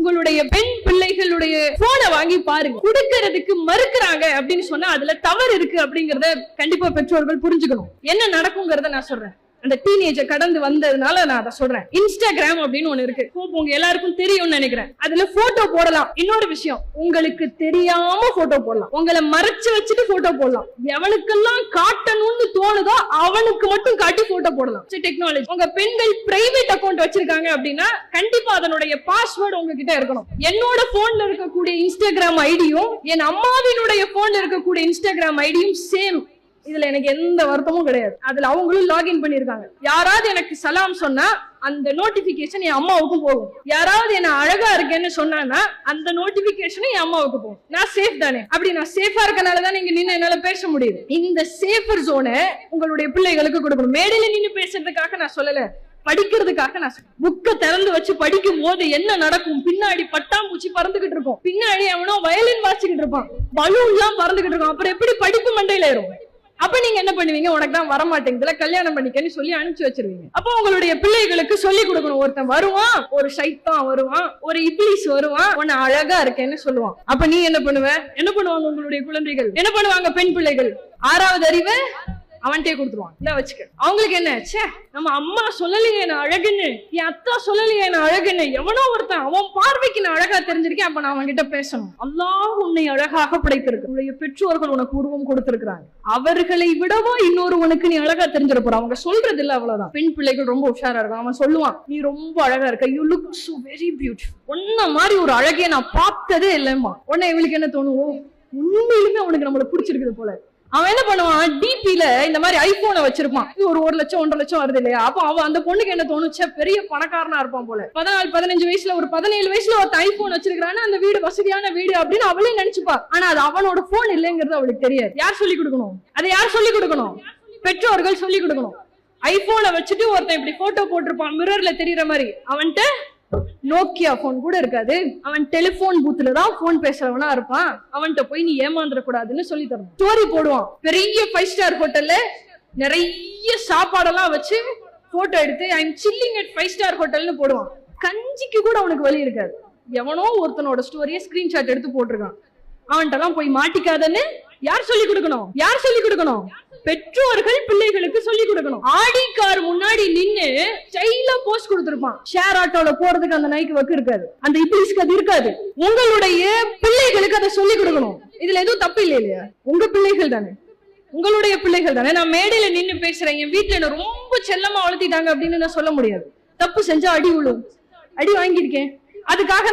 உங்களுடைய பெண் பிள்ளைகளுடைய போனை வாங்கி பாருங்க. கொடுக்கறதுக்கு மறுக்கிறாங்க அப்படின்னு சொன்னா அதுல தவறு இருக்கு அப்படிங்கறத கண்டிப்பா பெற்றோர்கள் புரிஞ்சுக்கணும். என்ன நடக்குங்கிறத நான் சொல்றேன். அந்த டீனேஜை கடந்து வந்ததுனால நான் அதை சொல்றேன். இன்ஸ்டாகிராம் அப்படின்னு ஒண்ணு இருக்கு. Hope உங்க எல்லாருக்கும் தெரியும்னு நினைக்கிறேன். அதுல போட்டோ போடலாம். இன்னொரு விஷயம் உங்களுக்கு தெரியாம போட்டோ போடலாம். உங்களை மறைச்சு வச்சுட்டு போட்டோ போடலாம். எவனுக்கெல்லாம் காட்டணும் அவனுக்கு மட்டும் காட்டி போட்டோ போடலாம். டெக்னாலஜி உங்க பெண்கள் பிரைவேட் அக்கௌண்ட் வச்சிருக்காங்க அப்படின்னா கண்டிப்பா அதனுடைய பாஸ்வேர்டு உங்ககிட்ட இருக்கணும். என்னோட போன்ல இருக்கக்கூடிய இன்ஸ்டாகிராம் ஐடியும் என் அம்மாவினுடைய போன்ல இருக்கக்கூடிய இன்ஸ்டாகிராம் ஐடியும் சேம் இதுல எனக்கு எந்த வருத்தமும் கிடையாது. அதுல அவங்களும் லாகின் பண்ணிருக்காங்க யாராவது எனக்கு சலாம் சொன்னா அந்த நோட்டிபிகேஷன் என் அம்மாவுக்கும் போகும். யாராவது என்ன அழகா இருக்கேன்னு சொன்னான்னா அந்த நோட்டிபிகேஷனும் என் அம்மாவுக்கு போகும். நான் சேஃப் தானே? அப்படி நான் சேஃபா இருக்கனால தான் நீங்க நின்று என்னால பேச முடியுது. இந்த சேஃபர் ஜோனை உங்களுடைய பிள்ளைகளுக்கு கொடுக்கணும். மேடையில நின்னு பேசுறதுக்காக நான் சொல்லல. படிக்கிறதுக்காக நான் புக்க திறந்து வச்சு படிக்கும் போது என்ன நடக்கும்? பின்னாடி பட்டாம்பூச்சி பறந்துகிட்டு இருக்கும். பின்னாடி அவனோ வயலின் வாசிக்கிட்டு இருப்பான். பலூன் எல்லாம் பறந்துகிட்டு இருக்கும். அப்புறம் எப்படி படிப்பு மண்டையில ஏறும்? அப்ப நீங்க என்ன பண்ணுவீங்க? உனக்கு தான் வரமாட்டேங்குதுல கல்யாணம் பண்ணிக்கன்னு சொல்லி அனுப்பிச்சு வச்சிருவீங்க. அப்போ உங்களுடைய பிள்ளைகளுக்கு சொல்லி கொடுக்கணும். ஒருத்தன் வருவான் ஒரு சைத்தான் வருவான் ஒரு இப்ளிஸ் வருவான் உன்னை அழகா இருக்கேன்னு சொல்லுவான். அப்ப நீ என்ன பண்ணுவ? என்ன பண்ணுவாங்க உங்களுடைய குழந்தைகள்? என்ன பண்ணுவாங்க பெண் பிள்ளைகள்? ஆறாவது அறிவு? அவன்கிட்டே கொடுத்துருவான். இல்லை வச்சுக்க. அவங்களுக்கு என்ன? ச்சே நம்ம அம்மா சொல்லலையே நான் அழகுன்னு. என் அத்தா சொல்லலையே நான் அழகுன்னு. எவனோ ஒருத்தன் அவன் பார்வைக்கு நான் அழகா தெரிஞ்சிருக்கேன் அப்ப நான் அவன்கிட்ட பேசணும். அல்லாஹ் உன்னை அழகாக படைத்திருக்கு. உன்னுடைய பெற்றோர்கள் உனக்கு உருவம் கொடுத்திருக்கிறாங்க. அவர்களை விடவா இன்னொரு உனக்கு நீ அழகா தெரிஞ்சிட போற. அவங்க சொல்றது இல்ல அவ்வளவுதான். பெண் பிள்ளைகள் ரொம்ப உஷாரா இருக்கும் அவன் சொல்லுவான் நீ ரொம்ப அழகா இருக்க. You look so very beautiful உன்ன மாதிரி ஒரு அழகைய நான் பார்த்ததே இல்லைம்மா. உடனே இவளுக்கு என்ன தோணும்? உண்மையிலுமே அவனுக்கு நம்மள பிடிச்சிருக்குது போல. அவன் என்ன பண்ணுவான்? டிபில இந்த மாதிரி ஐபோனை வச்சிருப்பான். இது ஒரு ஒரு லட்சம் ஒன்றரை லட்சம் வருது இல்லையா? அப்போ அவன் அந்த பொண்ணுக்கு என்ன தோணுச்ச? பெரிய பணக்காரனா இருப்பான் போல. பதினாலு பதினஞ்சு வயசுல ஒரு பதினேழு வயசுல ஒரு ஐபோன் வச்சிருக்கான்னு அந்த வீடு வசதியான வீடு அப்படின்னு அவளே நினைச்சுப்பா. ஆனா அது அவனோட போன் இல்லைங்கிறது அவளுக்கு தெரியாது. யார் சொல்லி கொடுக்கணும்? அதை யார் சொல்லி கொடுக்கணும்? பெற்றோர்கள் சொல்லி கொடுக்கணும். ஐபோனை வச்சுட்டு ஒருத்தன் இப்படி போட்டோ போட்டிருப்பான் மிரர்ல தெரியற மாதிரி. அவன்கிட்ட நோக்கியா போன் கூட இருக்காது. அவன் டெலிபோன் பூத்துல தான் போன் பேசுறவனா இருப்பான். அவன்கிட்ட போய் நீ ஏமாந்துட கூடாதுன்னு சொல்லி தரணும். ஸ்டோரி போடுவான். பெரிய ஃபைவ் ஸ்டார் ஹோட்டல்ல நிறைய சாப்பாடெல்லாம் வச்சு போட்டோ எடுத்து I'm chilling at five star ஹோட்டல்னு போடுவான். கஞ்சிக்கு கூட அவனுக்கு வழி இருக்காது. எவனோ ஒருத்தனோட ஸ்டோரியை ஸ்கிரீன்ஷாட் எடுத்து போட்டிருக்கான். அவன்கிட்டலாம் போய் மாட்டிக்காதன்னு யார் சொல்லி கொடுக்கணும்? யார் சொல்லி கொடுக்கணும்? பெற்றோர்கள் பிள்ளைகளுக்கு சொல்லி கொடுக்கணும். ஆடி கார் முன்னாடி நின்னு ஸ்டைலா போஸ்ட் கொடுத்திருப்பான். ஷேர் ஆட்டோல போறதுக்கு அந்த நாய்க்கு வக்கு இருக்காது. அந்த இப்ளிஸ்க்கு அது இருக்காது. உங்களுடைய பிள்ளைகளுக்கு அதை சொல்லி கொடுக்கணும். இதுல எதுவும் தப்பு இல்லையா இல்லையா? உங்க பிள்ளைகள் தானே. உங்களுடைய பிள்ளைகள் தானே. நான் மேடையில நின்னு பேசுறேன். என் வீட்டுல என்ன ரொம்ப செல்லமா வளர்த்திட்டாங்க அப்படின்னு நான் சொல்ல முடியாது. தப்பு செஞ்சா அடி விழும். அடி வாங்கியிருக்கேன். அதுக்காக